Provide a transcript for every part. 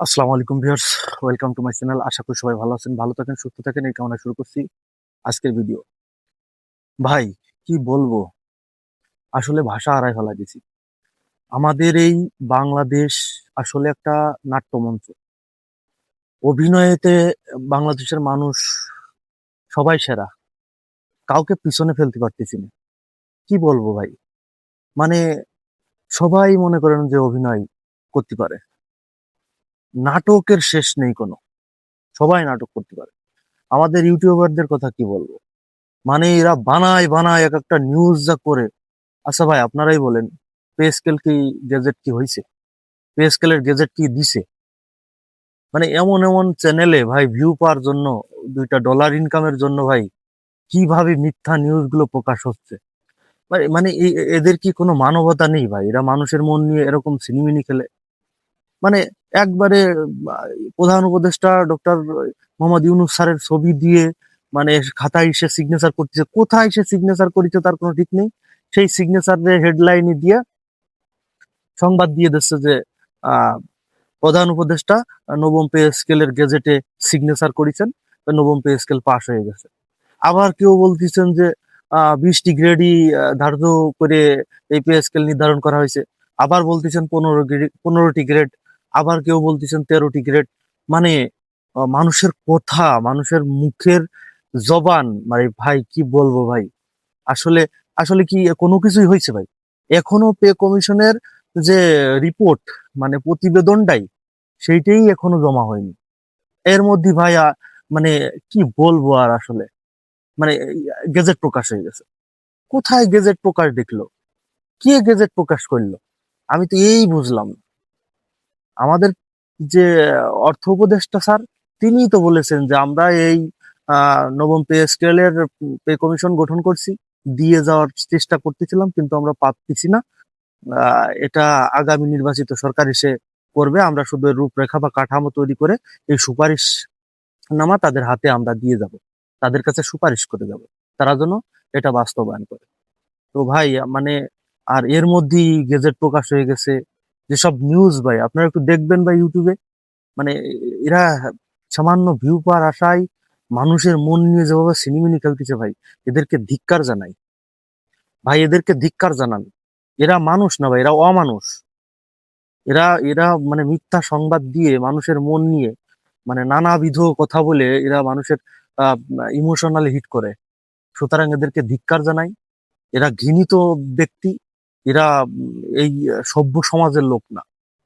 আসসালামু আলাইকুম viewers, welcome to my channel. আশা করি সবাই ভালো আছেন, ভালো থাকেন, সুস্থ থাকেন। এই কামনা শুরু করছি আজকের ভিডিও। ভাই, কি বলব? আসলে ভাষা হারাই ফেলা গেছি। আমাদের এই বাংলাদেশ আসলে একটা নাট্যমঞ্চ। অভিনয়েতে বাংলাদেশের মানুষ সবাই সেরা। কাউকে পিছনে ফেলতে পারতেছি না। কি বলব ভাই? মানে সবাই মনে করেন যে অভিনয় করতে পারে। নাটকের শেষ নেই কোনো। সবাই নাটক করতে পারে। আমাদের ইউটিউবারদের কথা কি বলব? মানে এরা বানায় বানায়, এক একটা নিউজ যা করে। আচ্ছা ভাই, আপনারাই বলেন পে স্কেল কি গেজেট কি হয়েছে পে স্কেলের গেজেট কি দিছে? মানে এমন এমন চ্যানেলে ভাই ভিউ পাওয়ার জন্য, দুইটা ডলার ইনকামের জন্য ভাই, কীভাবে মিথ্যা নিউজগুলো প্রকাশ হচ্ছে? মানে- মানে এদের কি কোনো মানবতা নেই ভাই? এরা মানুষের মন নিয়ে এরকম সিনেমিনি খেলে। মানে একবারে, প্রধান উপদেষ্টা ডক্টর মোহাম্মদ ইউনুস স্যারের ছবি দিয়ে মানে খাতায় সে সিগনেচার করতেছে। কোথায় সে সিগনেচার করেছে তার কোনো ঠিক নেই? সেই সিগনেচারের হেডলাইনে দিয়ে সংবাদ দিয়ে দিচ্ছে যে প্রধান উপদেষ্টা নবম পে স্কেলের গেজেটে সিগনেচার করেছেন নবম পে স্কেল পাস হয়ে গেছে। আবার কেউ বলতেছেন যে বিশটি গ্রেডই ধার্য করে এই পে স্কেল নির্ধারণ করা হয়েছে। আবার বলতেছেন পনেরো পনেরোটি গ্রেড আবার কেউ বলতেছেন তেরোটি গ্রেড মানে মানুষের কথা, মানুষের মুখের জবান মানে ভাই, কি বলব ভাই? আসলে আসলে কি কোনো কিছুই হয়েছে ভাই? এখনও পে কমিশনের যে রিপোর্ট মানে প্রতিবেদনটাই, সেইটাই এখনও জমা হয়নি। এর মধ্যে ভাই, আ- মানে কি বলব আর আসলে? মানে গেজেট প্রকাশ হয়ে গেছে। কোথায় গেজেট প্রকাশ দেখল? কে গেজেট প্রকাশ করল? আমি তো এই বুঝলাম। আমাদের যে অর্থ উপদেষ্টা স্যার, তিনিই তো বলেছেন যে আমরা এই নবম পে স্কেলের পে কমিশন গঠন করছি। দিয়ে যাওয়ার চেষ্টা করতেছিলাম, কিন্তু আমরা পাচ্ছি না। এটা আগামী নির্বাচিত সরকার এসে করবে। আমরা শুধু রূপরেখা বা কাঠামো তৈরি করে এই সুপারিশ নামা তাদের হাতে আমরা দিয়ে যাব। তাদের কাছে সুপারিশ করে যাব। তারা যেন এটা বাস্তবায়ন করে। তো ভাই মানে আর এর মধ্যেই গেজেট প্রকাশ হয়ে গেছে। যেসব নিউজ ভাই, আপনারা একটু দেখবেন ভাই ইউটিউবে মানে এরা সামান্য ভিউ পাওয়ার আশায় মানুষের মন নিয়ে যেভাবে সিনেমিনি খেলতেছে ভাই, এদেরকে ধিক্কার জানাই। ভাই, এদেরকে ধিক্কার জানান। এরা মানুষ না ভাই, এরা অমানুষ। এরা এরা মানে মিথ্যা সংবাদ দিয়ে মানুষের মন নিয়ে মানে নানাবিধ কথা বলে এরা মানুষের ইমোশনালি হিট করে। সুতরাং এদেরকে ধিক্কার জানাই। এরা ঘৃণিত ব্যক্তি। এরা এই সভ্য সমাজের লোক না।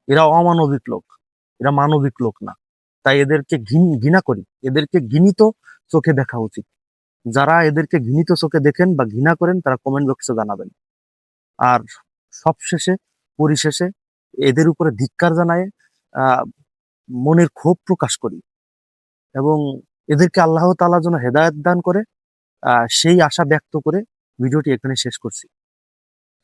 এরা অমানবিক লোক। এরা মানবিক লোক না। তাই এদেরকে ঘৃণা করি। এদেরকে ঘৃণিত চোখে দেখা উচিত। যারা এদেরকে ঘৃণিত চোখে দেখেন বা ঘৃণা করেন, তারা কমেন্ট বক্সে জানাবেন। আর সবশেষে, পরিশেষে, এদের উপরে ধিক্কার জানায় মনের ক্ষোভ প্রকাশ করি। এবং এদেরকে আল্লাহ তাআলা যেন হেদায়ত দান করে সেই আশা ব্যক্ত করে ভিডিওটি এখানে শেষ করছি।